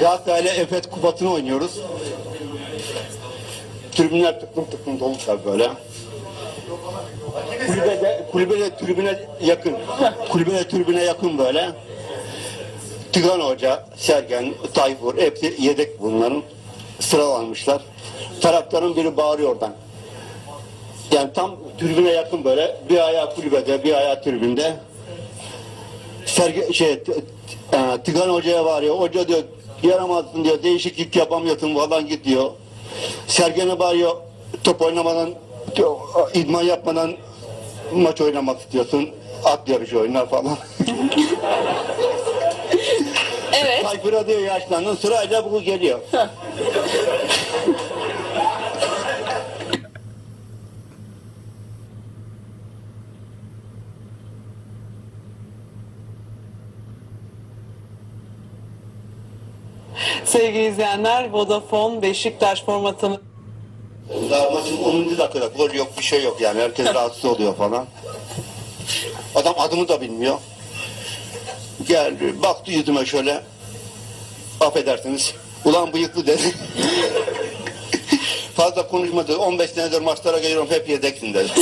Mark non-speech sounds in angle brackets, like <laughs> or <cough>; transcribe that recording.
Galatasaray'la Efes kupasını oynuyoruz. Tribünler tıklım tıklım dolu tabii böyle. Kulübede, kulübede tribüne yakın. Kulübede tribüne yakın böyle. Tigan Hoca, Sergen, Tayfur hepsi yedek bunların. Sıralanmışlar. Taraftarın biri bağırıyor oradan. Yani tam tribüne yakın böyle. Bir ayağı kulübede, bir ayağı tribünde. Serge, şey, e, Tigan Hoca'ya bağırıyor. Hoca diyor yaramazsın diyor. Değişiklik yapamıyorsun falan git diyor. Sergen'e bağırıyor. Top oynamadan, idman yapmadan maç oynamak istiyorsun. At yarışı oynar falan. <laughs> Evet. Tayfur'a diyor yaşlandın sırayla bu geliyor. Sevgili izleyenler Vodafone Beşiktaş formatını Daha maçın 10. dakikada gol yok bir şey yok yani herkes rahatsız oluyor falan. Adam adımı da bilmiyor. Geldi baktı yüzüme şöyle. Affedersiniz. Ulan bıyıklı dedi. <laughs> Fazla konuşmadı. 15 senedir maçlara geliyorum hep yedeksin dedi.